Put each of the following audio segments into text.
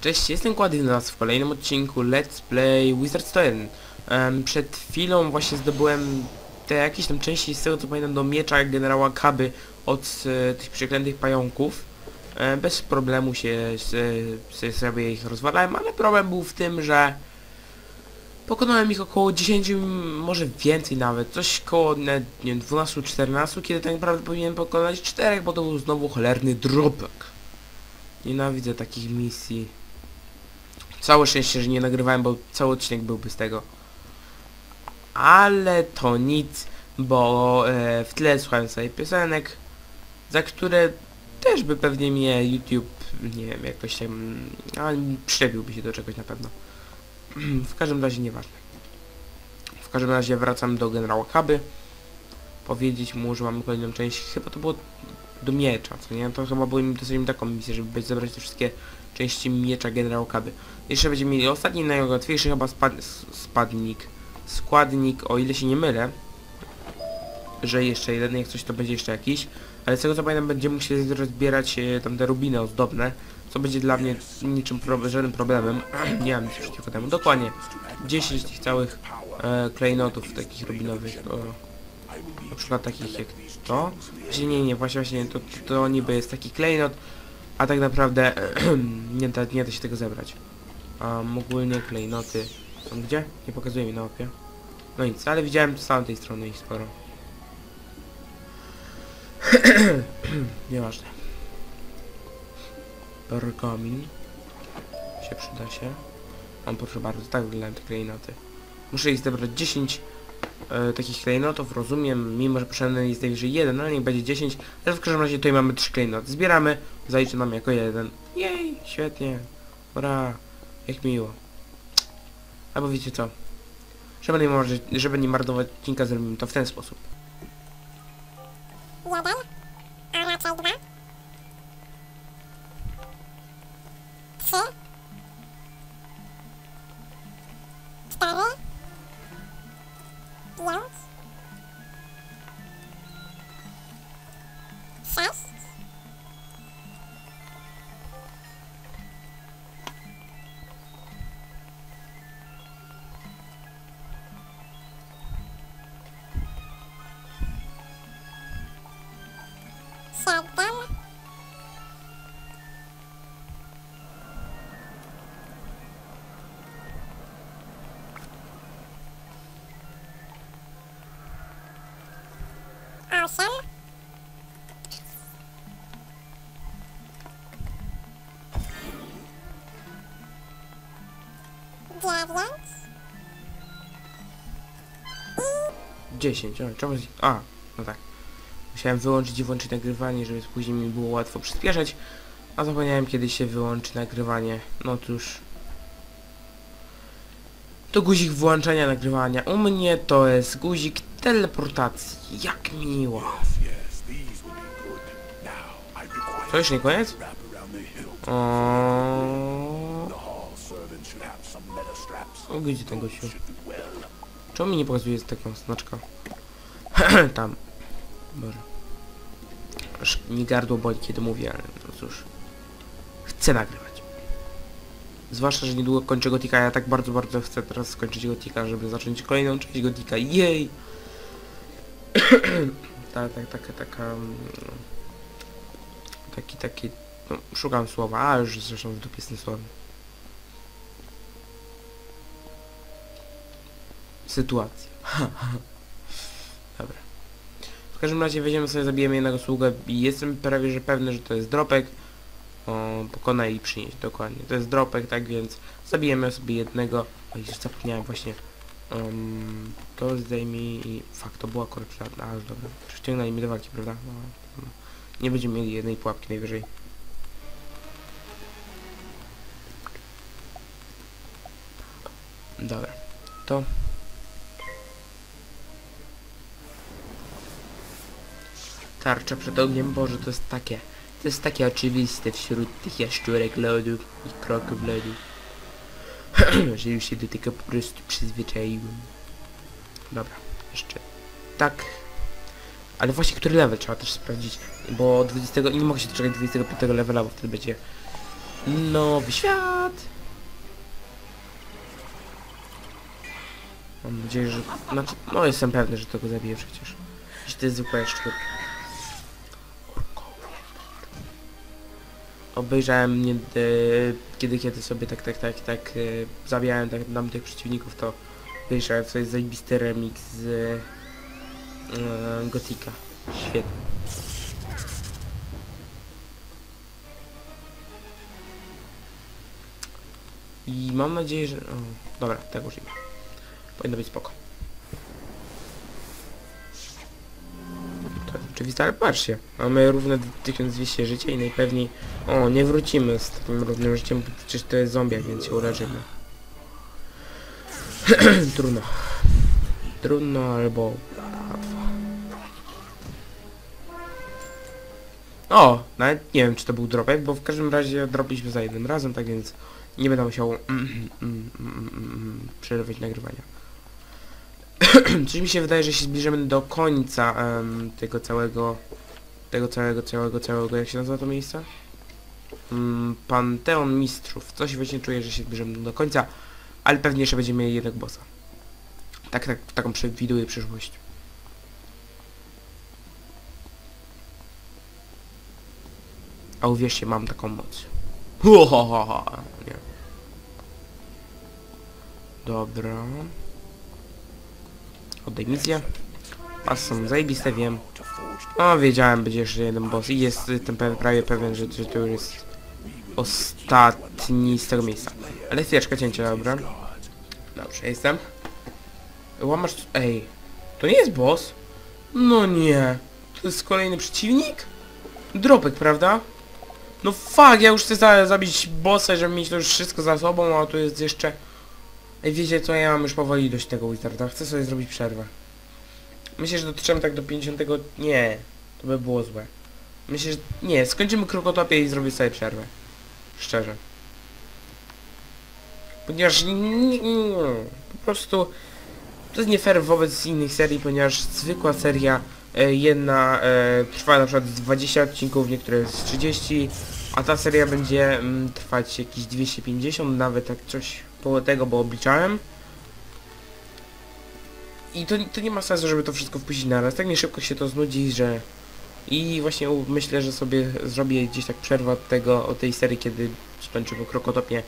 Cześć, jestem Kłady nas w kolejnym odcinku Let's Play Wizard 101. Em, przed chwilą właśnie zdobyłem te jakieś tam części z tego co pamiętam do miecza generała Kaby od e, tych przeklętych pająków. E, bez problemu się, se- se- sobie ich rozwalałem, ale problem był w tym, że pokonałem ich około 10, m, może więcej nawet, coś koło nie, nie, 12-14, kiedy tak naprawdę powinienem pokonać 4, bo to był znowu cholerny dropek. Nienawidzę takich misji. Całe szczęście, że nie nagrywałem, bo cały odcinek byłby z tego. Ale to nic, bo e, w tle słuchałem sobie piosenek, za które też by pewnie mnie YouTube, nie wiem, jakoś tam, ale przyczepiłby się do czegoś na pewno. w każdym razie nieważne. W każdym razie wracam do generała Kaby. Powiedzieć mu, że mamy kolejną część, chyba to było do miecza, co nie? To chyba było im dosyć taką misję, żeby zebrać te wszystkie części miecza generał Kaby. Jeszcze będziemy mieli ostatni, najłatwiejszy chyba spad, spadnik, składnik, o ile się nie mylę, że jeszcze jeden, jak coś to będzie jeszcze jakiś, ale z tego co pamiętam będziemy musieli rozbierać e, tam te rubiny ozdobne, co będzie dla mnie niczym pro, żadnym problemem, nie mam nic przeciwko temu, dokładnie 10 tych całych e, klejnotów takich rubinowych, o, na przykład takich jak to, właśnie nie, nie, właśnie, właśnie to, to niby jest taki klejnot, a tak naprawdę nie, da, nie da się tego zebrać. Um, ogólnie klejnoty są gdzie? Nie pokazuje mi na mapie. No nic, ale widziałem z tamtej strony ich sporo. Nieważne. Pergamin. Się przyda się. Mam proszę bardzo, tak wyglądają te klejnoty. Muszę ich zebrać 10 e, takich klejnotów, rozumiem, mimo że potrzebny jest najwyżej jeden, ale niech będzie 10, ale w każdym razie tutaj mamy 3 klejnoty. Zbieramy, zaliczy nam jako jeden. Jej, świetnie. Ura, jak miło. Albo wiecie co? Żeby nie, może, żeby nie marnować odcinka, zrobimy to w ten sposób. Jeden, a raczej dwa. Yes? 8. Dziewięć. I... 10, o. A, no tak. Musiałem wyłączyć i włączyć nagrywanie, żeby później mi było łatwo przyspieszać. A zapomniałem kiedy się wyłączy nagrywanie. No cóż. To guzik włączania nagrywania. U mnie to jest guzik teleportacji. Jak miło. To już nie koniec? O, gdzie ten gościu? Czemu mi nie pokazuje taką znaczka? Tam. Boże. Aż mi gardło boli, kiedy mówię, ale no cóż. Chcę nagrywać. Zwłaszcza, że niedługo kończę Gotika, ja tak bardzo, bardzo chcę teraz skończyć Gotika, żeby zacząć kolejną część Gotika. Jej! tak, tak, taka, taka... mm, Taki, taki... No, szukam słowa, a już zresztą w dupie tym słowem. Sytuacja. Dobra. W każdym razie weźmiemy sobie, zabijemy jednego sługę i jestem prawie, że pewny, że to jest dropek. O, pokonaj i przynieść, dokładnie. To jest dropek, tak więc zabijemy sobie jednego. O, już zapomniałem właśnie. Um, to zdejmij i... Fakt, to była akurat przydatna, ale dobra. Przyciągnęli do walki, prawda? No, no. Nie będziemy mieli jednej pułapki najwyżej. Dobra. To Tarcza przed ogniem, Boże, to jest takie... To jest takie oczywiste wśród tych jaszczurek lodu i kroków lodu. że już się do tego po prostu przyzwyczaiłem. Dobra, jeszcze tak. Ale właśnie który level trzeba też sprawdzić, bo 20... nie mogę się doczekać 25 levela, bo wtedy będzie Nowy świat! Mam nadzieję, że... Znaczy, no jestem pewny, że to go zabiję przecież. Jeśli to jest zwykła jaszczurka. Obejrzałem nie, e, kiedy kiedy sobie tak, tak, tak, tak e, zabijałem tak, tam tych przeciwników, to obejrzałem sobie zajebisty remix z e, Gotika. Świetny. I mam nadzieję, że... O, dobra, tak użyjmy. Powinno być spoko. Oczywiste, ale patrzcie. Mamy równe 1200 życia i najpewniej... O, nie wrócimy z takim równym życiem, bo przecież to jest zombie, więc się urażymy. Trudno. Trudno albo... łatwo. O, nawet nie wiem czy to był dropek, bo w każdym razie drobiliśmy za jednym razem, tak więc nie będę musiał mm, mm, mm, mm, przerywać nagrywania. Coś mi się wydaje, że się zbliżamy do końca em, tego całego, tego całego, całego, całego, jak się nazywa to miejsce? Mm, Panteon Mistrzów. Coś właśnie czuję, że się zbliżamy do końca, ale pewnie jeszcze będziemy mieli jednego bossa. Tak, tak, taką przewiduję przyszłość. A uwierzcie, mam taką moc. Ho, ho, ho, ho. Nie. Dobra. Oddaj misję. A są zajebiste, wiem. No, wiedziałem, będzie jeszcze jeden boss i jest, jestem pe prawie pewien, że, że to już jest ostatni z tego miejsca. Ale chwileczkę cięcia, dobra. Dobrze, jestem. Łamasz... Ej, to nie jest boss? No nie. To jest kolejny przeciwnik? Dropek, prawda? No fuck, ja już chcę za zabić bossa, żeby mieć to już wszystko za sobą, a tu jest jeszcze... Ej, wiecie co, ja mam już powoli dość tego Wizarda. Chcę sobie zrobić przerwę. Myślę, że dotrzemy tak do 50... Nie, to by było złe. Myślę, że... Nie, skończymy krokotopię i zrobię sobie przerwę. Szczerze. Ponieważ... Po prostu... To jest nie fair wobec innych serii, ponieważ zwykła seria e, jedna e, trwa na przykład 20 odcinków, niektóre z 30, a ta seria będzie mm, trwać jakieś 250, nawet tak coś koło tego, bo obliczałem. I to, to nie ma sensu, żeby to wszystko wpuścić naraz. Tak nie szybko się to znudzi, że... I właśnie myślę, że sobie zrobię gdzieś tak przerwę od tego, od tej serii, kiedy skończymy Krokotopie.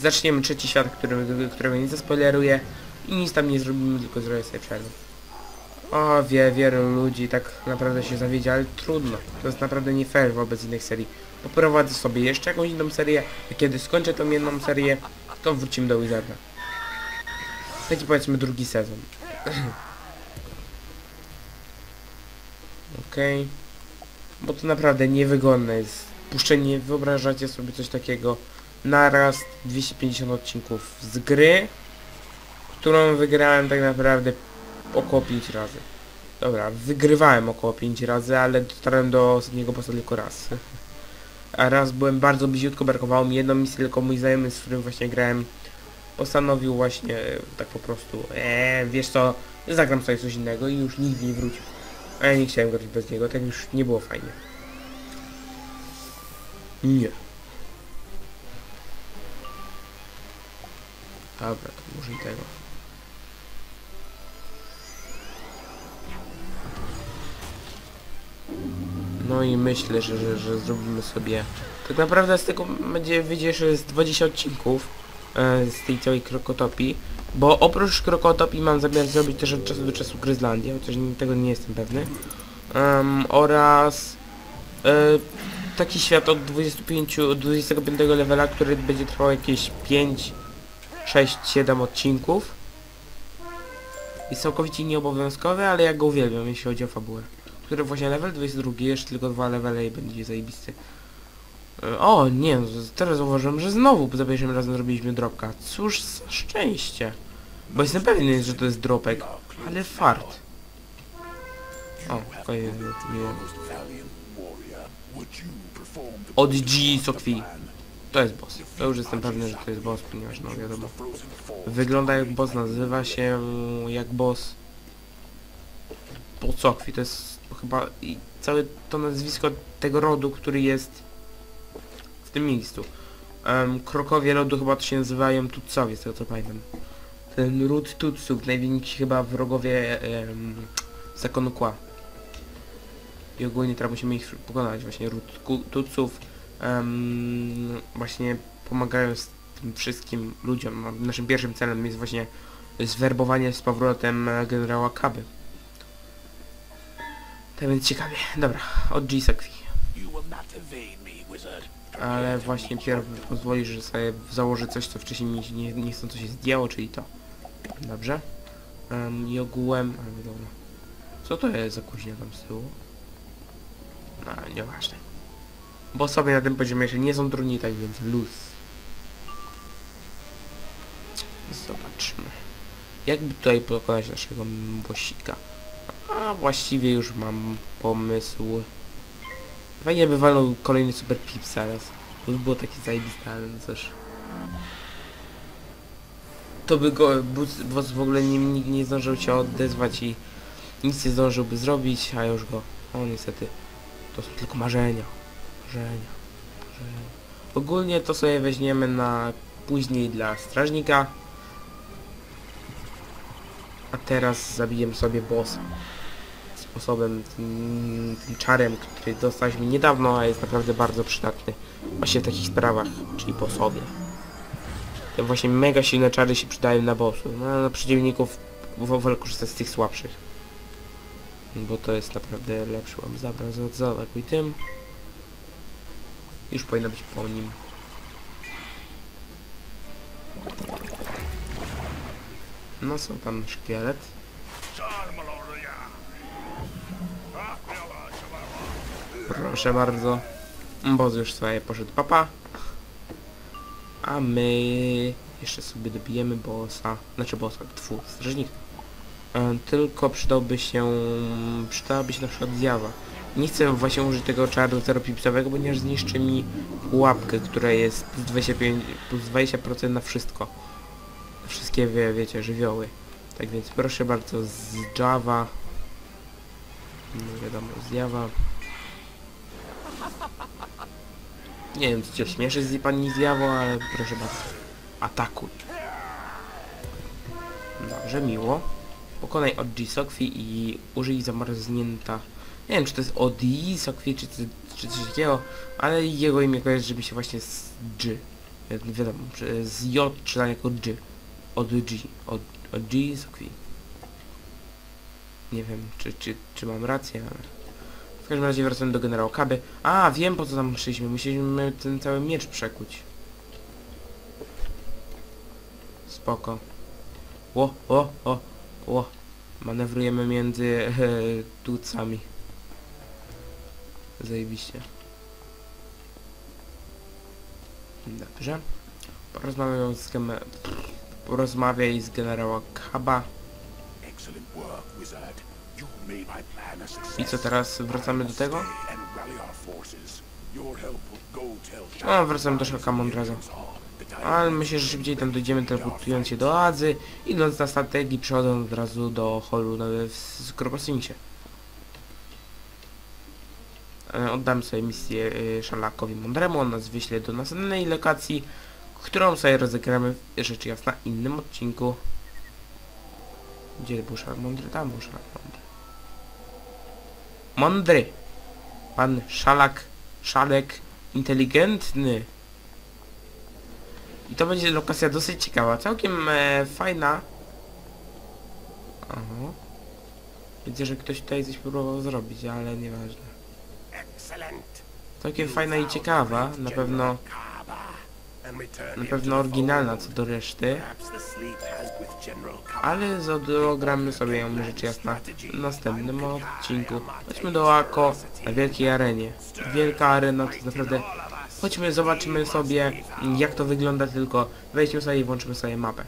Zaczniemy trzeci świat, który, którego nie zaspoileruję i nic tam nie zrobimy, tylko zrobię sobie przerwę. O, wie, wielu ludzi tak naprawdę się zawiedzie, ale trudno. To jest naprawdę nie fair wobec innych serii. Poprowadzę sobie jeszcze jakąś inną serię, a kiedy skończę tą jedną serię, to wrócimy do Wizarda. Taki powiedzmy drugi sezon. Okej. Bo to naprawdę niewygodne jest. Puszczenie, wyobrażacie sobie coś takiego naraz 250 odcinków z gry, którą wygrałem tak naprawdę około 5 razy. Dobra, wygrywałem około 5 razy, ale dotarłem do ostatniego bossa tylko raz. A raz byłem bardzo bliziutko, brakowało mi jedną misję, tylko mój znajomy, z którym właśnie grałem, postanowił właśnie e, tak po prostu, eee, wiesz co, zagram sobie coś innego i już nigdy nie wrócił. A ja nie chciałem grać bez niego, tak już nie było fajnie. Nie. Dobra, to może i tego. No i myślę, że, że, że zrobimy sobie... Tak naprawdę z tego będzie wyjdzie, że jest 20 odcinków e, z tej całej krokotopii. Bo oprócz krokotopii mam zamiar zrobić też od czasu do czasu Gryzlandię, chociaż tego nie jestem pewny. Em, oraz e, taki świat od 25, od 25 levela, który będzie trwał jakieś 5, 6, 7 odcinków. Jest całkowicie nieobowiązkowy, ale ja go uwielbiam, jeśli chodzi o fabułę. Który właśnie level 22, jeszcze tylko dwa levele i będzie zajebisty. E, O, nie, no, teraz zauważyłem, że znowu za pierwszym razem zrobiliśmy dropka. Cóż za szczęście. Bo jestem pewien, że to jest dropek, ale fart. O, miło. Od G Sokwi. To jest boss. To już jestem pewny, że to jest boss, ponieważ no wiadomo. Wygląda jak boss, nazywa się jak boss. Pocokwi, to jest chyba i całe to nazwisko tego rodu, który jest w tym miejscu. em, krokowie lodu chyba to się nazywają Tutsowie, z tego co pamiętam. Ten ród Tutsów, najwięksi chyba wrogowie em, zakonu Kła. I ogólnie teraz musimy ich pokonać, właśnie ród Tutsów. em, właśnie pomagając tym wszystkim ludziom. No, Naszym pierwszym celem jest właśnie zwerbowanie z powrotem e, generała Kaby. Tak więc ciekawie. Dobra, od G Sekwi. You will not evade me, wizard. Ale właśnie pierw pozwoli, że sobie założę coś, co wcześniej mi nie, nie chcą, co się zdjęło, czyli to. Dobrze. Um, I ogółem... Ale dobra. Co to jest za kuźnia tam z tyłu? No, nieważne. Bo sobie na tym poziomie jeszcze nie są trudni, tak więc luz. Zobaczmy. Jakby tutaj pokonać naszego bosika? A właściwie już mam pomysł. Fajnie by walnął kolejny super pip zaraz. To by było takie zajebiste, ale no. To by go boss w ogóle nie, nie, zdążył się odezwać i nic nie zdążyłby zrobić, a już go. O niestety. To są tylko marzenia. Marzenia. Marzenia. Ogólnie to sobie weźmiemy na później dla strażnika. A teraz zabijemy sobie bossa sposobem, tym, tym czarem, który dostaliśmy niedawno, a jest naprawdę bardzo przydatny właśnie w takich sprawach, czyli bossowie. Te właśnie mega silne czary się przydają na bossu, no, na przeciwników wolę korzystać z tych słabszych. Bo to jest naprawdę lepszy łam. Zabra, za- zaatakuj tym. Już powinno być po nim. No co tam szkielet? Proszę bardzo. Boz już swoje poszedł papa. A my jeszcze sobie dobijemy bossa. Znaczy bossa, tfu, strażnika. E, tylko przydałby się... Przydałaby się na przykład zjawa. Nie chcę właśnie użyć tego czaru zeropipsowego, ponieważ zniszczy mi pułapkę, która jest plus 25, plus 20% na wszystko. Wszystkie, wie, wiecie, żywioły. Tak więc proszę bardzo, z Java. No wiadomo, zjawa. Nie wiem, co cię śmieszy z pani zjawo, ale proszę bardzo. Atakuj. Dobrze, miło. Pokonaj od Sokwi i użyj zamarznięta. Nie wiem, czy to jest od Sokwi, czy, czy, czy coś takiego, ale jego imię kojarzy mi się właśnie z G. Jak Wiadomo, z J czytanie jako G. Od G. Od G Sokwi. Nie wiem, czy, czy, czy mam rację, ale... W każdym razie wracamy do generała Kaby. A, wiem po co tam szliśmy. Musieliśmy ten cały miecz przekuć. Spoko. Ło, o, o, ło. Manewrujemy między e, tucami. Zajebiście. Dobrze. Porozmawiam z. Porozmawiaj z generała Kaba. Excellent work, wizard. I co teraz? Wracamy do tego? A, wracamy do Szaka Mądrego. Ale myślę, że szybciej tam dojdziemy teleportując się do Adzy, idąc na statek i przechodząc od razu do holu w, Krokosincie. E, Oddam sobie misję y, Szalakowi Mądremu, on nas wyśle do następnej lokacji, którą sobie rozegramy rzecz jasna w innym odcinku. Gdzie był Szalak Mądry? Tam był Szalak Mądry. Mądry! Pan Szalak, Szalek inteligentny. I to będzie lokacja dosyć ciekawa, całkiem e, fajna. Aha. Widzę, że ktoś tutaj coś próbował zrobić, ale nieważne. Całkiem fajna i ciekawa, na pewno, na pewno oryginalna co do reszty, ale zagramy sobie ją rzecz jasna w następnym odcinku. Chodźmy do Ako na wielkiej arenie. Wielka arena to naprawdę... Chodźmy, zobaczymy sobie jak to wygląda tylko. Wejdźmy sobie i włączymy sobie mapę.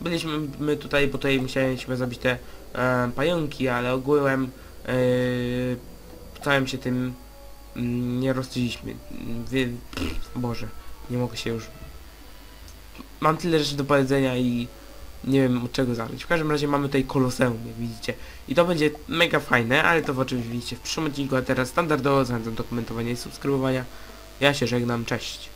Byliśmy my tutaj, bo tutaj musieliśmy zrobić te e, pająki, ale ogółem e, całym się tym mm, nie rozstaliśmy. Wie, Boże, nie mogę się już... Mam tyle rzeczy do powiedzenia i nie wiem od czego zacząć. W każdym razie mamy tutaj koloseum, jak widzicie. I to będzie mega fajne, ale to oczywiście w przyszłym odcinku, a teraz standardowo zachęcam do komentowania i subskrybowania. Ja się żegnam, cześć.